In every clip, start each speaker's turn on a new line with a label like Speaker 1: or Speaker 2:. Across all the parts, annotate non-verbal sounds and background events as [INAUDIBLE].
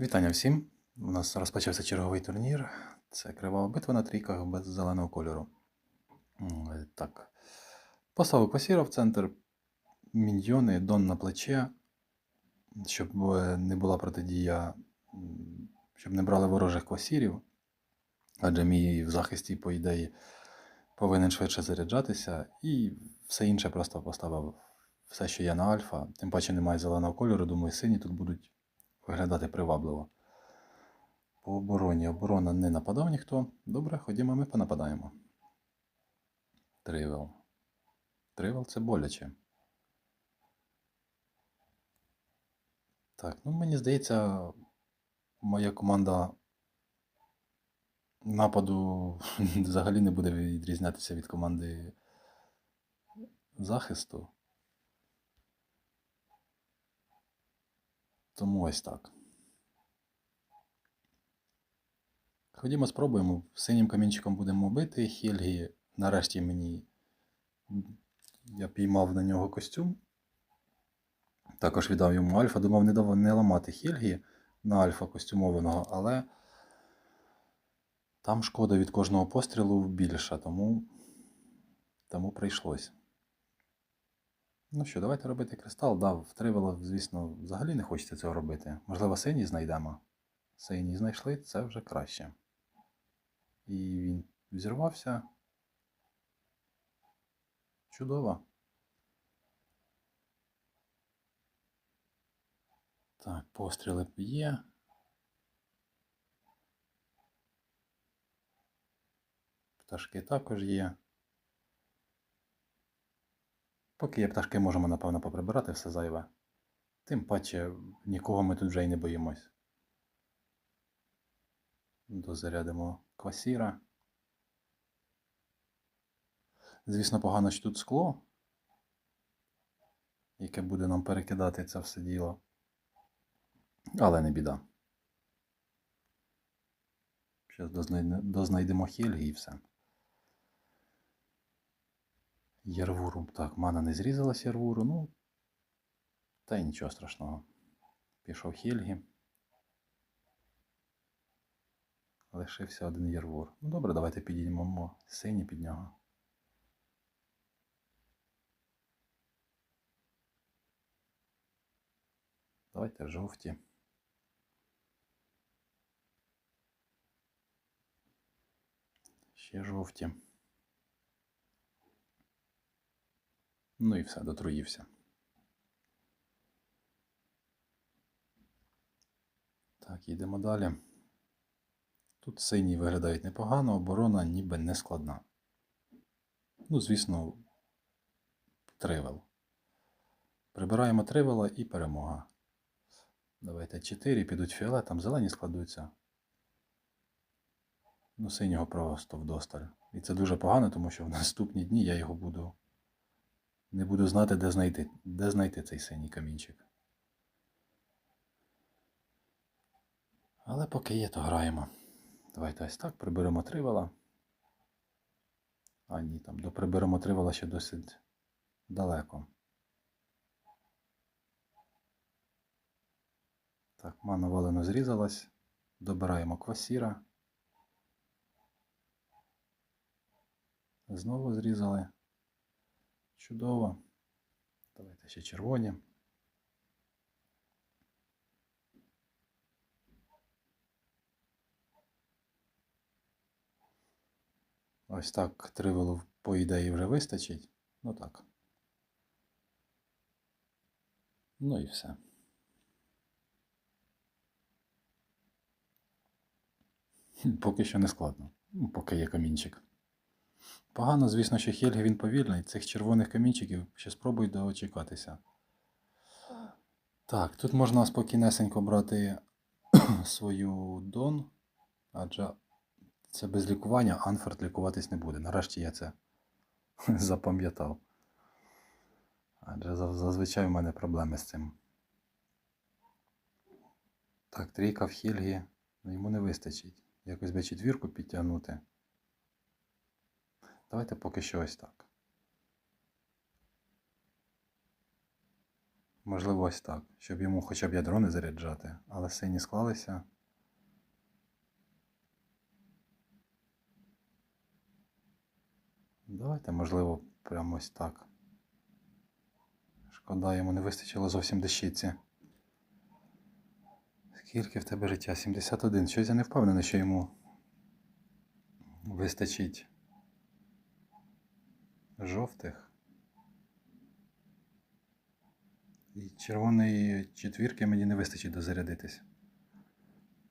Speaker 1: Вітання всім! У нас розпочався черговий турнір. Це кривава битва на трійках без зеленого кольору. Так. Поставив квасіра в центр, міньйони, дон на плече, щоб е, не була протидія, щоб не брали ворожих квасірів. Адже мій в захисті, по ідеї, повинен швидше заряджатися. І все інше просто поставив все, що є на альфа. Тим паче немає зеленого кольору, думаю, сині тут будуть виглядати привабливо. По обороні. Оборона не нападав ніхто. Добре, ходімо, ми понападаємо. Тривел. Тривел це боляче. Так, ну мені здається, моя команда нападу [LAUGHS] взагалі не буде відрізнятися від команди захисту. Тому ось так. Ходімо, спробуємо. Синім камінчиком будемо бити. Хельгі нарешті мені. Я піймав на нього костюм. Також віддав йому альфа. Думав, не, дав, не ламати Хельгі на альфа костюмованого, але там шкода від кожного пострілу більша, тому, тому прийшлось. Ну що, давайте робити кристал. Да, в тривело, звісно, взагалі не хочеться цього робити. Можливо, синій знайдемо. Синій знайшли, це вже краще. І він взірвався. Чудово. Так, постріли є. Пташки також є. Поки є пташки, можемо, напевно, поприбирати все зайве. Тим паче, нікого ми тут вже й не боїмось. Дозарядимо квасіра. Звісно, погано, що тут скло, яке буде нам перекидати це все діло. Але не біда. Зараз дознайдемо Хельгі і все. Ярвуру. Так, мана не зрізалась Ярвуру, ну. Та й нічого страшного. Пішов Хельгі. Лишився один Ярвур. Ну добре, давайте підіймемо синій під нього. Давайте жовті. Ще жовті. Ну і все, дотруївся. Так, йдемо далі. Тут сині виглядають непогано, оборона ніби не складна. Ну, звісно, тривел. Прибираємо тривела і перемога. Давайте 4, підуть фіолетом, зелені складуться. Ну, синього просто вдосталь. І це дуже погано, тому що в наступні дні я його буду. Не буду знати, де знайти, де знайти цей синій камінчик. Але поки є, то граємо. Давайте ось так приберемо тривала. А ні, там до приберемо тривала ще досить далеко. Так, мана валено зрізалась. Добираємо квасіра. Знову зрізали. Чудово. Давайте ще червоні. Ось так тривелу, по ідеї, вже вистачить. Ну так. Ну і все. Поки що не складно. Ну, Поки є камінчик. Погано, звісно, що Хельги він повільний. Цих червоних камінчиків ще спробуй дочекатися. Так, тут можна спокійнесенько брати [CLEARS THROAT] свою Дон, адже це без лікування, Анфорд лікуватись не буде. Нарешті я це [LAUGHS] запам'ятав. Адже зазвичай в мене проблеми з цим. Так, трійка в Хельгі, ну йому не вистачить. Якось би четвірку підтягнути. Давайте поки що ось так. Можливо, ось так, щоб йому хоча б ядро не заряджати, але сині склалися. Давайте, можливо, прямо ось так. Шкода, йому не вистачило зовсім дещиці. Скільки в тебе життя? 71. Щось я не впевнений, що йому вистачить жовтих. І червоної четвірки мені не вистачить дозарядитись.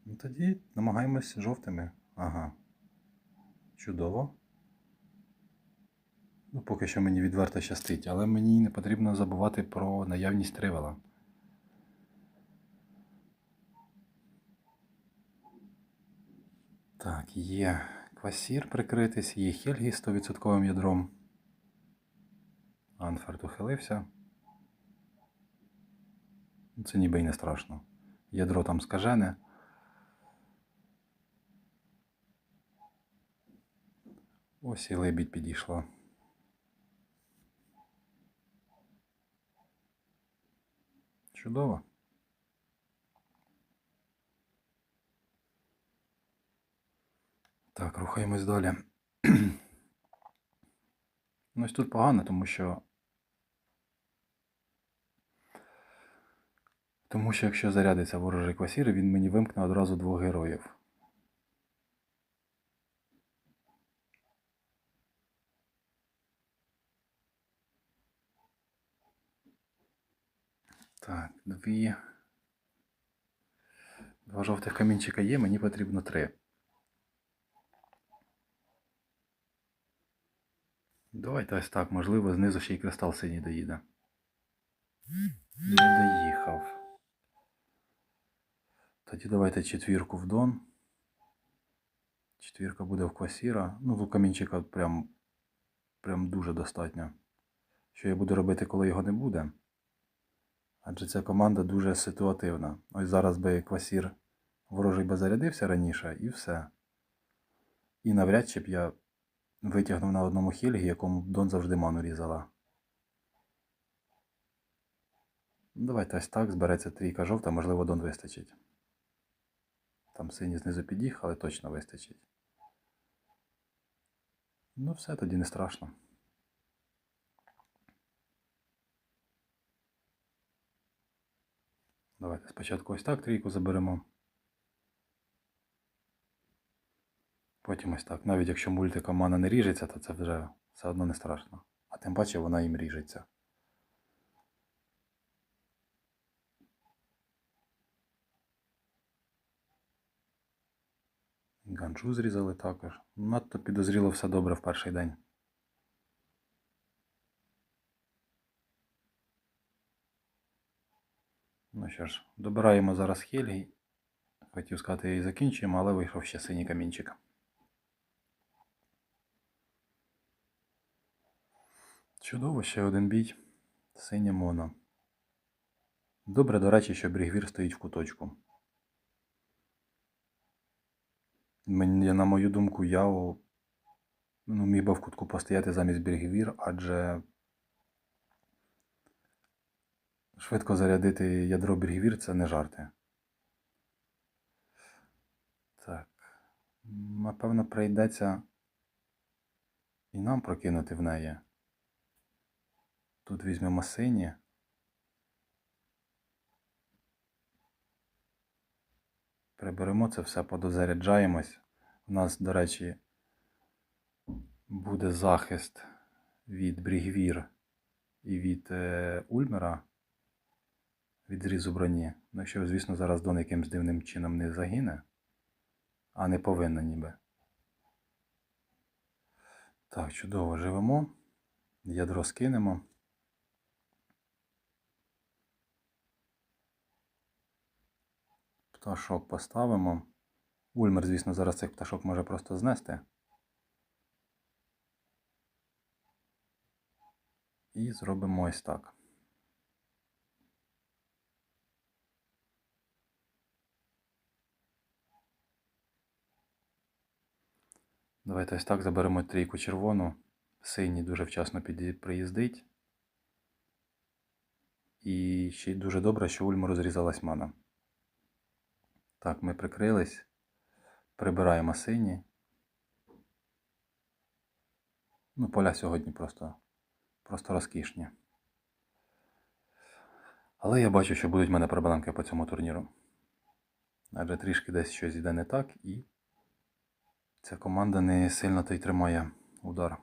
Speaker 1: Ну тоді намагаємось жовтими. Ага. Чудово. Ну, поки що мені відверто щастить, але мені не потрібно забувати про наявність тривала. Так, є квасір прикритись, є Хельгі з 100% ядром. Анферт ухилився. Це ніби й не страшно. Ядро там скажене. Ось і лебідь підійшла. Чудово. Так, рухаємось далі. Ну, ось тут погано, тому що. Тому що якщо зарядиться ворожий квасір, він мені вимкне одразу двох героїв. Так, дві. Два жовтих камінчика є, мені потрібно три. Давайте ось так, можливо, знизу ще й кристал синій доїде. Не доїхав. Тоді давайте четвірку в дон. Четвірка буде в квасіра. Ну, тут камінчика прям, прям дуже достатньо. Що я буду робити, коли його не буде? Адже ця команда дуже ситуативна. Ось зараз би квасір ворожий би зарядився раніше і все. І навряд чи б я витягнув на одному хілгі, якому Дон завжди ману різала. Давайте ось так, збереться трійка жовта, можливо, Дон вистачить. Там синій знизу під'їх, але точно вистачить. Ну все, тоді не страшно. Давайте спочатку ось так трійку заберемо. Потім ось так. Навіть якщо мультика мана не ріжеться, то це вже все одно не страшно. А тим паче вона їм ріжеться. Ганджу зрізали також. Надто підозріло все добре в перший день. Ну що ж, добираємо зараз Хельгі. Хотів сказати, її закінчуємо, але вийшов ще синій камінчик. Чудово, ще один бій. Синє моно. Добре, до речі, що брігвір стоїть в куточку. Мені, на мою думку, я ну, міг би в кутку постояти замість брігвір, адже швидко зарядити ядро брігвір це не жарти. Так. Напевно, прийдеться і нам прокинути в неї. Тут візьмемо сині. Приберемо це все, подозаряджаємось. У нас, до речі, буде захист від Брігвір і від е, Ульмера від зрізу броні. Ну, якщо, звісно, зараз Дон якимсь дивним чином не загине, а не повинна ніби. Так, чудово живемо. Ядро скинемо. Пташок поставимо. Ульмер, звісно, зараз цих пташок може просто знести. І зробимо ось так. Давайте ось так заберемо трійку червону. Синій дуже вчасно приїздить. І ще й дуже добре, що ульму розрізалась мана. Так, ми прикрились. Прибираємо сині. Ну, поля сьогодні просто, просто розкішні. Але я бачу, що будуть в мене проблемки по цьому турніру. Адже трішки десь щось йде не так, і ця команда не сильно то й тримає удар.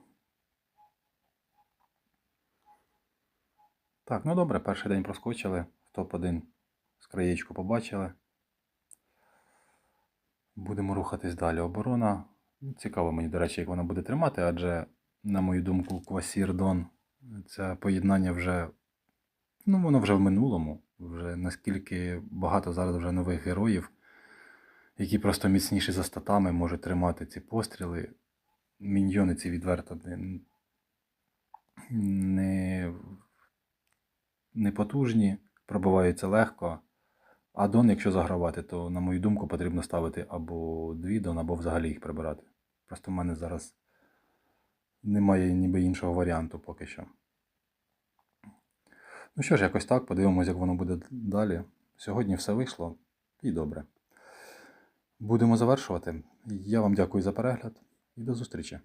Speaker 1: Так, ну добре, перший день проскочили. В топ-1 з краєчку побачили. Будемо рухатись далі. Оборона. Цікаво мені, до речі, як вона буде тримати, адже, на мою думку, Квасір Дон це поєднання вже. Ну, воно вже в минулому. Вже наскільки багато зараз вже нових героїв, які просто міцніші за статами можуть тримати ці постріли. Міньйони ці відверто не, не потужні, пробиваються легко. А Дон, якщо загравати, то, на мою думку, потрібно ставити або дві Дон, або взагалі їх прибирати. Просто в мене зараз немає ніби іншого варіанту поки що. Ну що ж, якось так, подивимось, як воно буде далі. Сьогодні все вийшло і добре. Будемо завершувати. Я вам дякую за перегляд і до зустрічі.